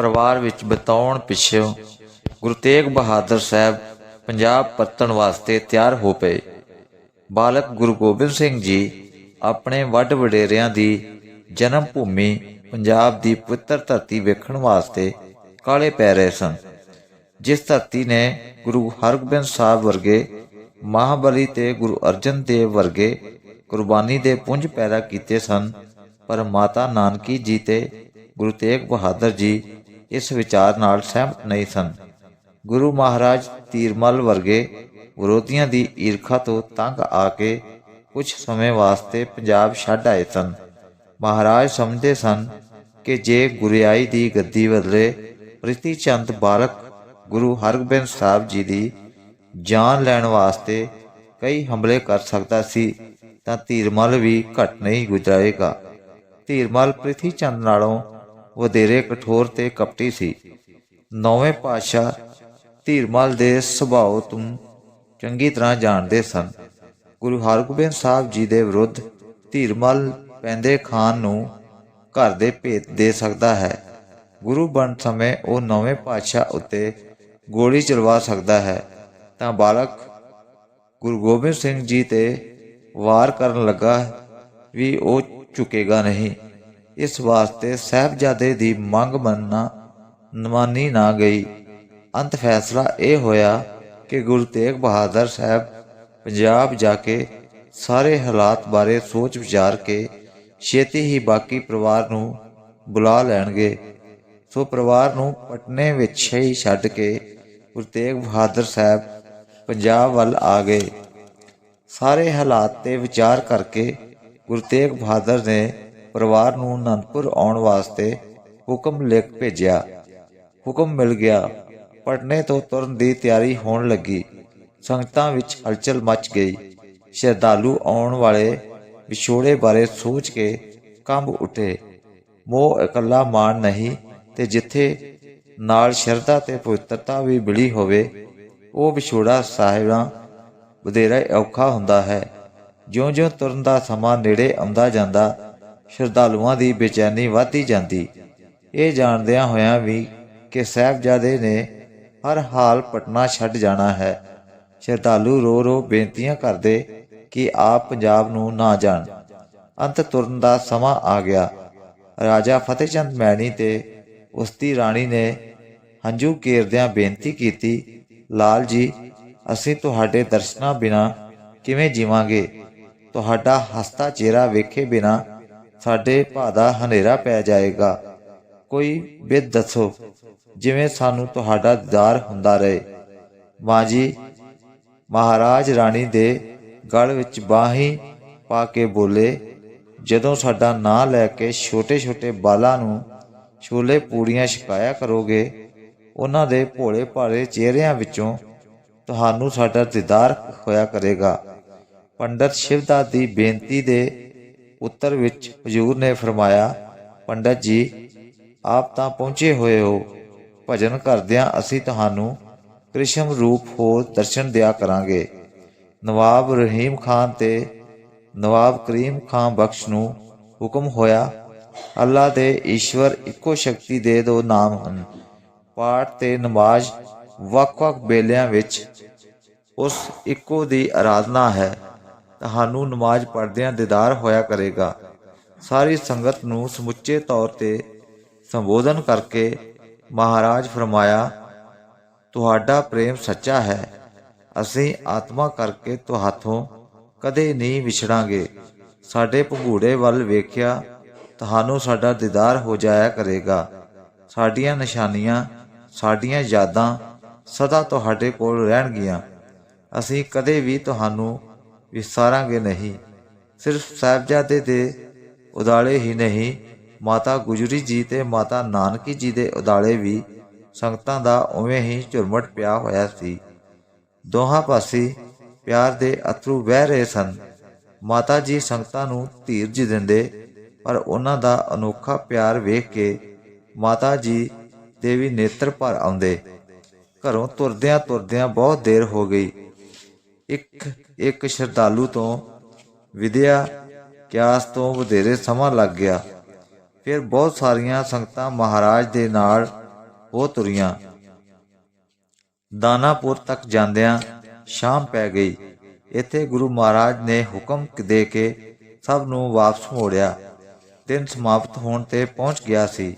ਪਰਿਵਾਰ ਵਿੱਚ ਬਿਤਾਉਣ ਪਿੱਛੋਂ ਗੁਰੂ ਤੇਗ ਬਹਾਦਰ ਸਾਹਿਬ ਪੰਜਾਬ ਪਰਤਣ ਵਾਸਤੇ ਤਿਆਰ ਹੋ ਪਏ। ਬਾਲਕ ਗੁਰੂ ਗੋਬਿੰਦ ਸਿੰਘ ਜੀ ਆਪਣੇ ਵੱਡ ਵਡੇਰਿਆਂ ਦੀ ਜਨਮ ਭੂਮੀ ਪੰਜਾਬ ਦੀ ਪਵਿੱਤਰ ਧਰਤੀ ਵੇਖਣ ਵਾਸਤੇ ਕਾਲੇ ਪੈ ਰਹੇ ਸਨ। ਜਿਸ ਧਰਤੀ ਨੇ ਗੁਰੂ ਹਰਗੋਬਿੰਦ ਸਾਹਿਬ ਵਰਗੇ ਮਹਾਬਲੀ ਤੇ ਗੁਰੂ ਅਰਜਨ ਦੇਵ ਵਰਗੇ ਕੁਰਬਾਨੀ ਦੇ ਪੁੰਜ ਪੈਦਾ ਕੀਤੇ ਸਨ, ਪਰ ਮਾਤਾ ਨਾਨਕੀ ਜੀ ਤੇ ਗੁਰੂ ਤੇਗ ਬਹਾਦਰ ਜੀ ਇਸ ਵਿਚਾਰ ਨਾਲ ਸਹਿਮਤ ਨਹੀਂ ਸਨ। ਗੁਰੂ ਮਹਾਰਾਜ ਤੀਰਮਲ ਵਰਗੇ ਵਿਰੋਧੀਆਂ ਦੀ ਈਰਖਾ ਤੋਂ ਤੰਗ ਆ ਕੇ ਕੁਝ ਸਮੇਂ ਵਾਸਤੇ ਪੰਜਾਬ ਛੱਡ ਆਏ ਸਨ। ਮਹਾਰਾਜ ਸਮਝਦੇ ਸਨ ਕਿ ਜੇ ਗੁਰਿਆਈ ਦੀ ਗੱਦੀ ਬਦਲੇ ਪ੍ਰਿਥੀ ਚੰਦ ਬਾਲਕ ਗੁਰੂ ਹਰਗੋਬਿੰਦ ਸਾਹਿਬ ਜੀ ਦੀ ਜਾਨ ਲੈਣ ਵਾਸਤੇ ਕਈ ਹਮਲੇ ਕਰ ਸਕਦਾ ਸੀ, ਤਾਂ ਧੀਰਮਲ ਵੀ ਘਟ ਨਹੀਂ ਗੁਜਰਾਏਗਾ। ਧੀਰਮਲ ਪ੍ਰਿਥੀ ਚੰਦ ਨਾਲੋਂ ਵਧੇਰੇ ਕਠੋਰ ਤੇ ਕਪਟੀ ਸੀ। ਨੌਵੇਂ ਪਾਤਸ਼ਾਹ ਧੀਰਮਲ ਦੇ ਸੁਭਾਅ ਤੋਂ ਚੰਗੀ ਤਰ੍ਹਾਂ ਜਾਣਦੇ ਸਨ। ਗੁਰੂ ਹਰਗੋਬਿੰਦ ਸਾਹਿਬ ਜੀ ਦੇ ਵਿਰੁੱਧ ਧੀਰਮਲ ਪੈਂਦੇ ਖਾਨ ਨੂੰ ਘਰ ਦੇ ਭੇਤ ਦੇ ਸਕਦਾ ਹੈ। ਗੁਰੂ ਬਣ ਸਮੇਂ ਉਹ ਨੌਵੇਂ ਪਾਤਸ਼ਾਹ ਉੱਤੇ ਗੋਲੀ ਚਲਵਾ ਸਕਦਾ ਹੈ। ਤਾਂ ਬਾਲਕ ਗੁਰੂ ਗੋਬਿੰਦ ਸਿੰਘ ਜੀ ਤੇ ਵਾਰ ਕਰਨ ਲੱਗਾ ਵੀ ਉਹ ਝੁਕੇਗਾ ਨਹੀਂ। ਇਸ ਵਾਸਤੇ ਸਾਹਿਬਜ਼ਾਦੇ ਦੀ ਮੰਗ ਮੰਨਣਾ ਨਮਾਨੀ ਨਾ ਗਈ। ਅੰਤ ਫੈਸਲਾ ਇਹ ਹੋਇਆ ਕਿ ਗੁਰੂ ਤੇਗ ਬਹਾਦਰ ਸਾਹਿਬ ਪੰਜਾਬ ਜਾ ਕੇ ਸਾਰੇ ਹਾਲਾਤ ਬਾਰੇ ਸੋਚ ਵਿਚਾਰ ਕੇ ਛੇਤੀ ਹੀ ਬਾਕੀ ਪਰਿਵਾਰ ਨੂੰ ਬੁਲਾ ਲੈਣਗੇ। ਸੋ ਪਰਿਵਾਰ ਨੂੰ ਪਟਨੇ ਵਿੱਚ ਹੀ ਛੱਡ ਕੇ ਗੁਰੂ ਤੇਗ ਬਹਾਦਰ ਸਾਹਿਬ ਪੰਜਾਬ ਵੱਲ ਆ ਗਏ। ਸਾਰੇ ਹਾਲਾਤ ਤੇ ਵਿਚਾਰ ਕਰਕੇ ਗੁਰੂ ਤੇਗ ਬਹਾਦਰ ਨੇ ਪਰਿਵਾਰ ਨੂੰ ਅਨੰਦਪੁਰ ਆਉਣ ਵਾਸਤੇ ਹੁਕਮ ਲਿਖ ਭੇਜਿਆ। ਹੁਕਮ ਮਿਲ ਗਿਆ। ਪਟਨੇ ਤੋਂ ਤੁਰਨ ਦੀ ਤਿਆਰੀ ਹੋਣ ਲੱਗੀ। ਸੰਗਤਾਂ ਵਿੱਚ ਹਲਚਲ ਮਚ ਗਈ। ਸ਼ਰਧਾਲੂ ਆਉਣ ਵਾਲੇ ਵਿਛੋੜੇ ਬਾਰੇ ਸੋਚ ਕੇ ਕੰਬ ਉੱਠੇ। ਮੋਹ ਇਕੱਲਾ ਮਾਣ ਨਹੀਂ ਤੇ ਜਿੱਥੇ ਨਾਲ ਸ਼ਰਧਾ ਤੇ ਪਵਿੱਤਰਤਾ ਵੀ ਮਿਲੀ ਹੋਵੇ, ਉਹ ਵਿਛੋੜਾ ਸਾਹਿਬਾਂ ਵਧੇਰਾ ਔਖਾ ਹੁੰਦਾ ਹੈ। ਜਿਉਂ-ਜਿਉਂ ਤੁਰਨ ਦਾ ਸਮਾਂ ਨੇੜੇ ਆਉਂਦਾ ਜਾਂਦਾ ਸ਼ਰਧਾਲੂਆਂ ਦੀ ਬੇਚੈਨੀ ਵੱਧਦੀ ਜਾਂਦੀ। ਇਹ ਜਾਣਦਿਆਂ ਹੋਇਆਂ ਵੀ ਕਿ ਸਾਹਿਬਜ਼ਾਦੇ ਨੇ ਹਰ ਹਾਲ ਪਟਨਾ ਛੱਡ ਜਾਣਾ ਹੈ। ਸ਼ਰਧਾਲੂ ਰੋ ਰੋ ਬੇਨਤੀਆਂ ਕਰਦੇ ਕਿ ਆਪ ਪੰਜਾਬ ਨੂੰ ਨਾ ਜਾਣ। ਅੰਤ ਤੁਰਨ ਦਾ ਸਮਾਂ ਆ ਗਿਆ। ਰਾਜਾ ਫਤਿਹਚੰਦ ਮੈਣੀ ਤੇ ਉਸ ਦੀ ਰਾਣੀ ਨੇ ਹੰਝੂ ਕੇਰਦਿਆਂ ਬੇਨਤੀ ਕੀਤੀ, ਲਾਲ ਜੀ, ਅਸੀਂ ਤੁਹਾਡੇ ਦਰਸ਼ਨਾਂ ਬਿਨਾ ਕਿਵੇਂ ਜੀਵਾਂਗੇ? ਤੁਹਾਡਾ ਹਸਤਾ ਚਿਹਰਾ ਵੇਖੇ ਬਿਨਾ ਸਾਡੇ ਭਾਦਾ ਹਨੇਰਾ ਪੈ ਜਾਏਗਾ। ਕੋਈ ਬਿਦ ਦੱਸੋ, ਜਿਵੇਂ ਸਾਨੂੰ ਤੁਹਾਡਾ ਦੀਦਾਰ ਹੁੰਦਾ ਰਹੇ। ਮਾਂ ਜੀ, ਮਹਾਰਾਜ ਰਾਣੀ ਦੇ ਗਲ ਵਿੱਚ ਬਾਹੀ ਪਾ ਕੇ ਬੋਲੇ, ਜਦੋਂ ਸਾਡਾ ਨਾਂ ਲੈ ਕੇ ਛੋਟੇ-ਛੋਟੇ ਬਾਲਾਂ ਨੂੰ ਛੋਲੇ ਪੂੜੀਆਂ ਛਕਾਇਆ ਕਰੋਗੇ, ਉਹਨਾਂ ਦੇ ਭੋਲੇ ਭਾਲੇ ਚਿਹਰਿਆਂ ਵਿੱਚੋਂ ਤੁਹਾਨੂੰ ਸਾਡਾ ਦੀਦਾਰ ਹੋਇਆ ਕਰੇਗਾ। ਪੰਡਤ ਸ਼ਿਵਦਾਸ ਦੀ ਬੇਨਤੀ ਦੇ ਉੱਤਰ ਵਿੱਚ ਹਜੂਰ ਨੇ ਫਰਮਾਇਆ, ਪੰਡਤ ਜੀ, ਆਪ ਤਾਂ ਪਹੁੰਚੇ ਹੋਏ ਹੋ। ਭਜਨ ਕਰਦਿਆਂ ਅਸੀਂ ਤੁਹਾਨੂੰ ਕ੍ਰਿਸ਼ਨ ਰੂਪ ਹੋਰ ਦਰਸ਼ਨ ਦਿਆ ਕਰਾਂਗੇ। ਨਵਾਬ ਰਹੀਮ ਖਾਨ ਤੇ ਨਵਾਬ ਕਰੀਮ ਖਾਨ ਬਖਸ਼ ਨੂੰ ਹੁਕਮ ਹੋਇਆ, ਅੱਲਾ ਦੇ ਈਸ਼ਵਰ ਇੱਕੋ ਸ਼ਕਤੀ ਦੇ ਦੋ ਨਾਮ ਹਨ। ਪਾਠ ਤੇ ਨਮਾਜ਼ ਵੱਖ-ਵੱਖ ਬੇਲਿਆਂ ਵਿੱਚ ਉਸ ਇੱਕੋ ਦੀ ਆਰਾਧਨਾ ਹੈ। ਤੁਹਾਨੂੰ ਨਮਾਜ਼ ਪੜ੍ਹਦਿਆਂ ਦੀਦਾਰ ਹੋਇਆ ਕਰੇਗਾ। ਸਾਰੀ ਸੰਗਤ ਨੂੰ ਸਮੁੱਚੇ ਤੌਰ ਤੇ ਸੰਬੋਧਨ ਕਰਕੇ ਮਹਾਰਾਜ ਫਰਮਾਇਆ, ਤੁਹਾਡਾ ਪ੍ਰੇਮ ਸੱਚਾ ਹੈ। ਅਸੀਂ ਆਤਮਾ ਕਰਕੇ ਤੁਹਾਥੋਂ ਕਦੇ ਨਹੀਂ ਵਿਛੜਾਂਗੇ। ਸਾਡੇ ਭੰਗੂੜੇ ਵੱਲ ਵੇਖਿਆ, ਤੁਹਾਨੂੰ ਸਾਡਾ ਦੀਦਾਰ ਹੋ ਜਾਇਆ ਕਰੇਗਾ। ਸਾਡੀਆਂ ਨਿਸ਼ਾਨੀਆਂ, ਸਾਡੀਆਂ ਯਾਦਾਂ ਸਦਾ ਤੁਹਾਡੇ ਕੋਲ ਰਹਿਣਗੀਆਂ। ਅਸੀਂ ਕਦੇ ਵੀ ਤੁਹਾਨੂੰ ਵਿਸਾਰਾਂਗੇ ਨਹੀਂ। ਸਿਰਫ ਸਾਹਿਬਜ਼ਾਦੇ ਦੇ ਉਦਾਲੇ ਹੀ ਨਹੀਂ, ਮਾਤਾ ਗੁਜਰੀ ਜੀ ਤੇ ਮਾਤਾ ਨਾਨਕੀ ਜੀ ਦੇ ਉਦਾਲੇ ਵੀ ਸੰਗਤਾਂ ਦਾ ਉਵੇਂ ਹੀ ਝੁਰਮਟ ਪਿਆ ਹੋਇਆ ਸੀ। ਦੋਹਾਂ ਪਾਸੇ ਪਿਆਰ ਦੇ ਅਥਰੂ ਵਹਿ ਰਹੇ ਸਨ। ਮਾਤਾ ਜੀ ਸੰਗਤਾਂ ਨੂੰ ਧੀਰਜ ਦਿੰਦੇ, ਪਰ ਉਹਨਾਂ ਦਾ ਅਨੋਖਾ ਪਿਆਰ ਵੇਖ ਕੇ ਮਾਤਾ ਜੀ ਦੇ ਵੀ ਨੇਤਰ ਭਰ ਆਉਂਦੇ। ਘਰੋਂ ਤੁਰਦਿਆਂ ਤੁਰਦਿਆਂ ਬਹੁਤ ਦੇਰ ਹੋ ਗਈ। ਇੱਕ ਇੱਕ ਸ਼ਰਧਾਲੂ ਤੋਂ ਵਿਦਿਆ ਕਿਆਸ ਤੋਂ ਵਧੇਰੇ ਸਮਾਂ ਲੱਗ ਗਿਆ। ਫਿਰ ਬਹੁਤ ਸਾਰੀਆਂ ਸੰਗਤਾਂ ਮਹਾਰਾਜ ਦੇ ਨਾਲ ਹੋ ਤੁਰੀਆਂ। ਦਾਨਾਪੁਰ ਤੱਕ ਜਾਂਦਿਆਂ ਸ਼ਾਮ ਪੈ ਗਈ। ਇੱਥੇ ਗੁਰੂ ਮਹਾਰਾਜ ਨੇ ਹੁਕਮ ਦੇ ਕੇ ਸਭ ਨੂੰ ਵਾਪਸ ਮੋੜਿਆ। ਦਿਨ ਸਮਾਪਤ ਹੋਣ ਤੇ ਪਹੁੰਚ ਗਿਆ ਸੀ।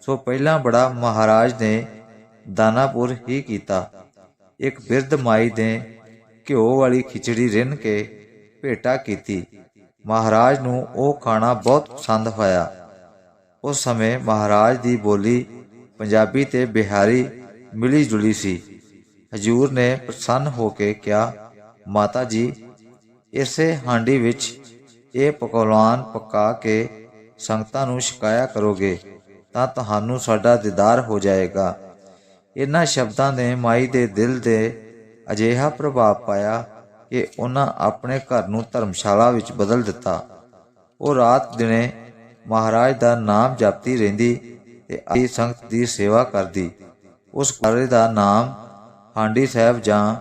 ਸੋ ਪਹਿਲਾਂ ਬੜਾ ਮਹਾਰਾਜ ਨੇ ਦਾਨਾਪੁਰ ਹੀ ਕੀਤਾ। ਇੱਕ ਬਿਰਧ ਮਾਈ ਨੇ ਘਿਓ ਵਾਲੀ ਖਿਚੜੀ ਰਿੰਨ ਕੇ ਭੇਟਾ ਕੀਤੀ। ਮਹਾਰਾਜ ਨੂੰ ਉਹ ਖਾਣਾ ਬਹੁਤ ਪਸੰਦ ਹੋਇਆ। ਉਸ ਸਮੇਂ ਮਹਾਰਾਜ ਦੀ ਬੋਲੀ ਪੰਜਾਬੀ ਤੇ ਬਿਹਾਰੀ ਮਿਲੀ ਜੁਲੀ ਸੀ। ਹਜੂਰ ਨੇ ਪ੍ਰਸੰਨ ਹੋ ਕੇ ਕਿਹਾ, ਮਾਤਾ ਜੀ, ਇਸੇ ਹਾਂਡੀ ਵਿੱਚ ਇਹ ਪਕਵਾਨ ਪਕਾ ਕੇ ਸੰਗਤਾਂ ਨੂੰ ਛਕਾਇਆ ਕਰੋਗੇ, ਤਾਂ ਤੁਹਾਨੂੰ ਸਾਡਾ ਦੀਦਾਰ ਹੋ ਜਾਏਗਾ। ਇਹਨਾਂ ਸ਼ਬਦਾਂ ਨੇ ਮਾਈ ਦੇ ਦਿਲ ਦੇ ਅਜਿਹਾ ਪ੍ਰਭਾਵ ਪਾਇਆ ਕਿ ਉਹਨਾਂ ਆਪਣੇ ਘਰ ਨੂੰ ਧਰਮਸ਼ਾਲਾ ਵਿੱਚ ਬਦਲ ਦਿੱਤਾ। ਉਹ ਰਾਤ ਦਿਨੇ ਮਹਾਰਾਜ ਦਾ ਨਾਮ ਜਪਦੀ ਰਹਿੰਦੀ ਤੇ ਆਈ ਸੰਗਤ ਦੀ ਸੇਵਾ ਕਰਦੀ। ਉਸ ਕਾਰੇ ਦਾ ਨਾਮ ਹਾਂਡੀ ਸਾਹਿਬ ਜਾਂ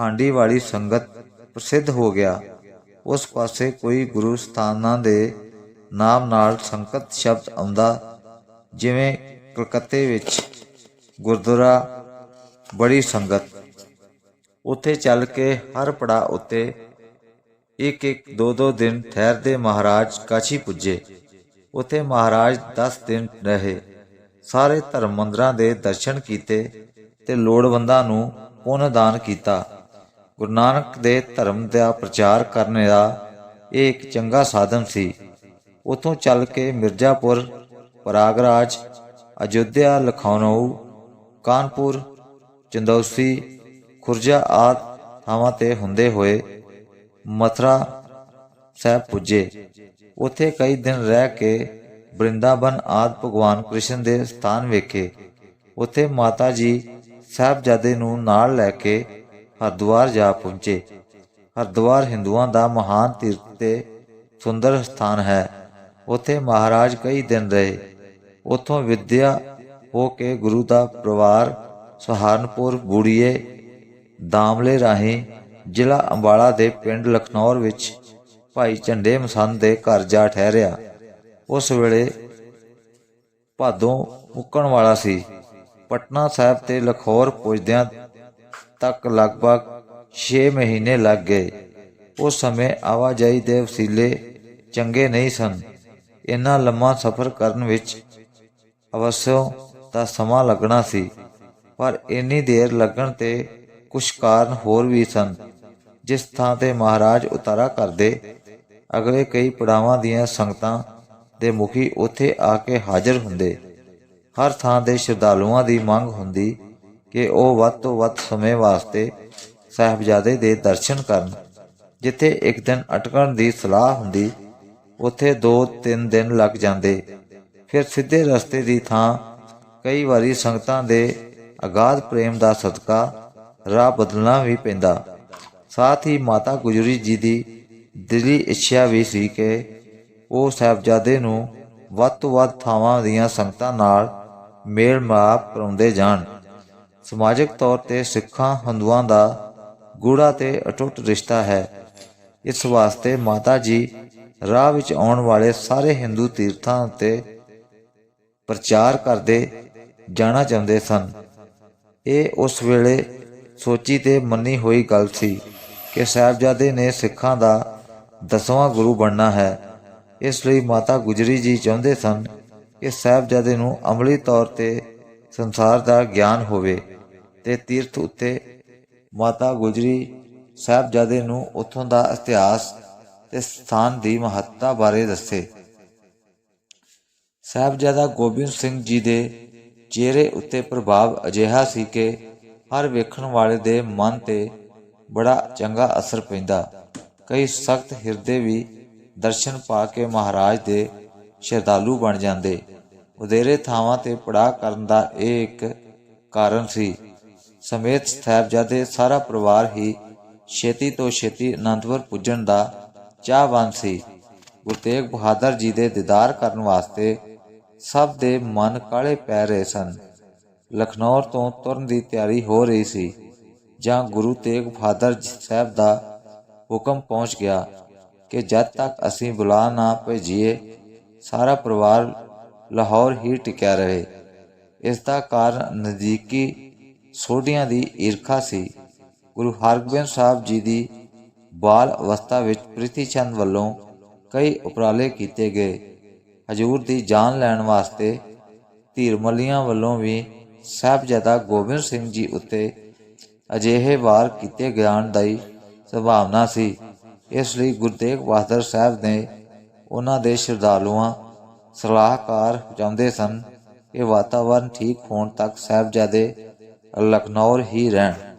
ਹਾਂਡੀ ਵਾਲੀ ਸੰਗਤ ਪ੍ਰਸਿੱਧ ਹੋ ਗਿਆ। ਉਸ ਪਾਸੇ ਕੋਈ ਗੁਰੂ ਸਥਾਨਾਂ ਦੇ ਨਾਮ ਨਾਲ ਸੰਕਤ ਸ਼ਬਦ ਆਉਂਦਾ, ਜਿਵੇਂ ਕਲਕੱਤੇ ਵਿੱਚ ਗੁਰਦੁਆਰਾ, ਬੜੀ ਸੰਗਤ। ਉੱਥੇ ਚੱਲ ਕੇ ਹਰ ਪੜਾ ਉੱਤੇ ਇੱਕ ਇੱਕ ਦੋ ਦੋ ਦਿਨ ਠਹਿਰਦੇ ਮਹਾਰਾਜ ਕਾਸ਼ੀ ਪੁੱਜੇ। ਉੱਥੇ ਮਹਾਰਾਜ 10 ਦਿਨ ਰਹੇ। ਸਾਰੇ ਧਰਮ ਮੰਦਰਾਂ ਦੇ ਦਰਸ਼ਨ ਕੀਤੇ ਤੇ ਲੋੜਵੰਦਾਂ ਨੂੰ ਪੁੰਨ ਦਾਨ ਕੀਤਾ। ਗੁਰੂ ਨਾਨਕ ਦੇ ਧਰਮ ਦਾ ਪ੍ਰਚਾਰ ਕਰਨ ਦਾ ਇਹ ਇੱਕ ਚੰਗਾ ਸਾਧਨ ਸੀ। ਉਥੋਂ ਚੱਲ ਕੇ ਮਿਰਜ਼ਾਪੁਰ ਪ੍ਰਯਾਗਰਾਜ ਅਯੁੱਧਿਆ, ਲਖਨਊ, ਕਾਨਪੁਰ, ਚੰਦੌਸੀ ਖੁਰਜਾ ਆਦ ਥਾਵਾਂ ਤੇ ਹੁੰਦੇ ਹੋਏ ਮਥਰਾ ਸਾਹਿਬ ਪੁੱਜੇ। ਉੱਥੇ ਕਈ ਦਿਨ ਰਹਿ ਕੇ ਬ੍ਰਿੰਦਾਬਨ ਆਦ ਭਗਵਾਨ ਕ੍ਰਿਸ਼ਨ ਦੇ ਸਥਾਨ ਵੇਖੇ। ਉੱਥੇ ਮਾਤਾ ਜੀ ਸਾਹਿਬਜ਼ਾਦੇ ਨੂੰ ਨਾਲ ਲੈ ਕੇ ਹਰਿਦੁਆਰ ਜਾ ਪਹੁੰਚੇ। ਹਰਿਦੁਆਰ ਹਿੰਦੂਆਂ ਦਾ ਮਹਾਨ ਤੀਰਥ ਤੇ ਸੁੰਦਰ ਸਥਾਨ ਹੈ। ਉੱਥੇ ਮਹਾਰਾਜ ਕਈ ਦਿਨ ਰਹੇ। ਉੱਥੋਂ ਵਿਦਿਆ ਹੋ ਕੇ ਗੁਰੂ ਦਾ ਪਰਿਵਾਰ ਸਹਾਰਨਪੁਰ, ਬੂੜੀਏ ਦਾਮਲੇ ਰਾਹੀਂ ਜ਼ਿਲ੍ਹਾ ਅੰਬਾਲਾ ਦੇ ਪਿੰਡ ਲਖਨੌਰ ਵਿੱਚ ਭਾਈ ਝੰਡੇ ਮਸੰਦ ਦੇ ਘਰ ਜਾ ਠਹਿਰਿਆ। ਉਸ ਵੇਲੇ ਭਾਦੋਂ ਮੁੱਕਣ ਵਾਲਾ ਸੀ। ਪਟਨਾ ਸਾਹਿਬ ਤੇ ਲਖੌਰ ਪੁੱਜਦਿਆਂ ਤੱਕ ਲਗਭਗ 6 ਮਹੀਨੇ ਲੱਗ ਗਏ। ਉਸ ਸਮੇਂ ਆਵਾਜਾਈ ਦੇ ਵਸੀਲੇ ਚੰਗੇ ਨਹੀਂ ਸਨ। ਇੰਨਾ ਲੰਮਾ ਸਫ਼ਰ ਕਰਨ ਵਿੱਚ ਅਵਸੋਂ ਦਾ ਸਮਾਂ ਲੱਗਣਾ ਸੀ, ਪਰ ਇੰਨੀ ਦੇਰ ਲੱਗਣ ਤੇ ਕੁਝ ਕਾਰਨ ਹੋਰ ਵੀ ਸਨ, ਜਿਸ ਥਾਂ ਤੇ ਮਹਾਰਾਜ ਉਤਾਰਾ ਕਰਦੇ, ਅਗਲੇ ਕਈ ਪੜਾਵਾਂ ਦੀਆਂ ਸੰਗਤਾਂ ਦੇ ਮੁਖੀ ਉੱਥੇ ਆ ਕੇ ਹਾਜ਼ਰ ਹੁੰਦੇ। ਹਰ ਥਾਂ ਦੇ ਸ਼ਰਧਾਲੂਆਂ ਦੀ ਮੰਗ ਹੁੰਦੀ ਕਿ ਉਹ ਵੱਧ ਤੋਂ ਵੱਧ ਸਮੇਂ ਵਾਸਤੇ ਸਾਹਿਬਜ਼ਾਦੇ ਦੇ ਦਰਸ਼ਨ ਕਰਨ। ਜਿੱਥੇ ਇੱਕ ਦਿਨ ਅਟਕਣ ਦੀ ਸਲਾਹ ਹੁੰਦੀ, ਉੱਥੇ 2-3 ਦਿਨ ਲੱਗ ਜਾਂਦੇ। ਫਿਰ ਸਿੱਧੇ ਰਸਤੇ ਦੀ ਥਾਂ ਕਈ ਵਾਰੀ ਸੰਗਤਾਂ ਦੇ ਅਗਾਧ ਪ੍ਰੇਮ ਦਾ ਸਦਕਾ ਰਾਹ ਬਦਲਣਾ ਵੀ ਪੈਂਦਾ। ਸਾਥ ਹੀ ਮਾਤਾ ਗੁਜਰੀ ਜੀ ਦੀ ਦਿਲੀ ਇੱਛਾ ਵੀ ਸੀ ਕਿ ਉਹ ਸਾਹਿਬਜ਼ਾਦੇ ਨੂੰ ਵੱਧ ਤੋਂ ਵੱਧ ਥਾਵਾਂ ਦੀਆਂ ਸੰਗਤਾਂ ਨਾਲ ਮੇਲ ਮਿਲਾਪ ਕਰਾਉਂਦੇ ਜਾਣ। ਸਮਾਜਿਕ ਤੌਰ ਤੇ ਸਿੱਖਾਂ, ਹਿੰਦੂਆਂ ਦਾ ਗੂੜਾ ਤੇ ਅਟੁੱਟ ਰਿਸ਼ਤਾ ਹੈ। ਇਸ ਵਾਸਤੇ ਮਾਤਾ ਜੀ ਰਾਹ ਵਿੱਚ ਆਉਣ ਵਾਲੇ ਸਾਰੇ ਹਿੰਦੂ ਤੀਰਥਾਂ 'ਤੇ ਪ੍ਰਚਾਰ ਕਰਦੇ ਜਾਣਾ ਚਾਹੁੰਦੇ ਸਨ। ਇਹ ਉਸ ਵੇਲੇ ਸੋਚੀ ਤੇ ਮੰਨੀ ਹੋਈ ਗੱਲ ਸੀ ਕਿ ਸਾਹਿਬਜ਼ਾਦੇ ਨੇ ਸਿੱਖਾਂ ਦਾ ਦਸਵਾਂ ਗੁਰੂ ਬਣਨਾ ਹੈ। ਇਸ ਲਈ ਮਾਤਾ ਗੁਜਰੀ ਜੀ ਚਾਹੁੰਦੇ ਸਨ ਕਿ ਸਾਹਿਬਜ਼ਾਦੇ ਨੂੰ ਅਮਲੀ ਤੌਰ ਤੇ ਸੰਸਾਰ ਦਾ ਗਿਆਨ ਹੋਵੇ ਤੇ ਤੀਰਥ ਉੱਤੇ ਮਾਤਾ ਗੁਜਰੀ ਸਾਹਿਬਜ਼ਾਦੇ ਨੂੰ ਉੱਥੋਂ ਦਾ ਇਤਿਹਾਸ ਤੇ ਸਥਾਨ ਦੀ ਮਹੱਤਤਾ ਬਾਰੇ ਦੱਸੇ। ਸਾਹਿਬਜ਼ਾਦਾ ਗੋਬਿੰਦ ਸਿੰਘ ਜੀ ਦੇ ਚਿਹਰੇ ਉੱਤੇ ਪ੍ਰਭਾਵ ਅਜਿਹਾ ਸੀ ਕਿ ਹਰ ਵੇਖਣ ਵਾਲੇ ਦੇ ਮਨ ਤੇ ਬੜਾ ਚੰਗਾ ਅਸਰ ਪੈਂਦਾ। ਕਈ ਸਖਤ ਹਿਰਦੇ ਵੀ ਦਰਸ਼ਨ ਪਾ ਕੇ ਮਹਾਰਾਜ ਦੇ ਸ਼ਰਧਾਲੂ ਬਣ ਜਾਂਦੇ। ਉਦੇਰੇ ਥਾਵਾਂ ਤੇ ਪੜਾ ਕਰਨ ਦਾ ਇਹ ਇੱਕ ਕਾਰਨ ਸੀ। ਸਮੇਤ ਸਾਹਿਬਜ਼ਾਦੇ ਸਾਰਾ ਪਰਿਵਾਰ ਹੀ ਛੇਤੀ ਤੋਂ ਛੇਤੀ ਅਨੰਦਪੁਰ ਪੁੱਜਣ ਦਾ ਚਾਹਵਾਨ ਸੀ। ਗੁਰੂ ਤੇਗ ਬਹਾਦਰ ਜੀ ਦੇ ਦੀਦਾਰ ਕਰਨ ਵਾਸਤੇ ਸਭ ਦੇ ਮਨ ਕਾਲੇ ਪੈ ਰਹੇ ਸਨ। ਲਖਨੌਰ ਤੋਂ ਤੁਰਨ ਦੀ ਤਿਆਰੀ ਹੋ ਰਹੀ ਸੀ, ਜਾਂ ਗੁਰੂ ਤੇਗ ਬਹਾਦਰ ਸਾਹਿਬ ਦਾ ਹੁਕਮ ਪਹੁੰਚ ਗਿਆ ਕਿ ਜਦ ਤੱਕ ਅਸੀਂ ਬੁਲਾ ਨਾ ਭੇਜੀਏ, ਸਾਰਾ ਪਰਿਵਾਰ ਲਾਹੌਰ ਹੀ ਟਿਕਿਆ ਰਹੇ। ਇਸ ਦਾ ਕਾਰਨ ਨਜ਼ਦੀਕੀ ਸੋਢੀਆਂ ਦੀ ਈਰਖਾ ਸੀ। ਗੁਰੂ ਹਰਗੋਬਿੰਦ ਸਾਹਿਬ ਜੀ ਦੀ ਬਾਲ ਅਵਸਥਾ ਵਿੱਚ ਪ੍ਰਿਥੀ ਚੰਦ ਵੱਲੋਂ ਕਈ ਉਪਰਾਲੇ ਕੀਤੇ ਗਏ। ਹਜੂਰ ਦੀ ਜਾਨ ਲੈਣ ਵਾਸਤੇ ਧੀਰਮਲੀਆਂ ਵੱਲੋਂ ਵੀ ਸਾਹਿਬਜ਼ਾਦਾ ਗੋਬਿੰਦ ਸਿੰਘ ਜੀ ਉੱਤੇ ਅਜਿਹੇ ਵਾਰ ਕੀਤੇ ਗਿਆਨ ਦੀ ਸੰਭਾਵਨਾ ਸੀ। ਇਸ ਲਈ ਗੁਰੂ ਤੇਗ ਬਹਾਦਰ ਸਾਹਿਬ ਨੇ ਉਹਨਾਂ ਦੇ ਸ਼ਰਧਾਲੂਆਂ, ਸਲਾਹਕਾਰ ਚਾਹੁੰਦੇ ਸਨ ਕਿ ਵਾਤਾਵਰਨ ਠੀਕ ਹੋਣ ਤੱਕ ਸਾਹਿਬਜ਼ਾਦੇ ਲਖਨੌਰ ਹੀ ਰਹਿਣ।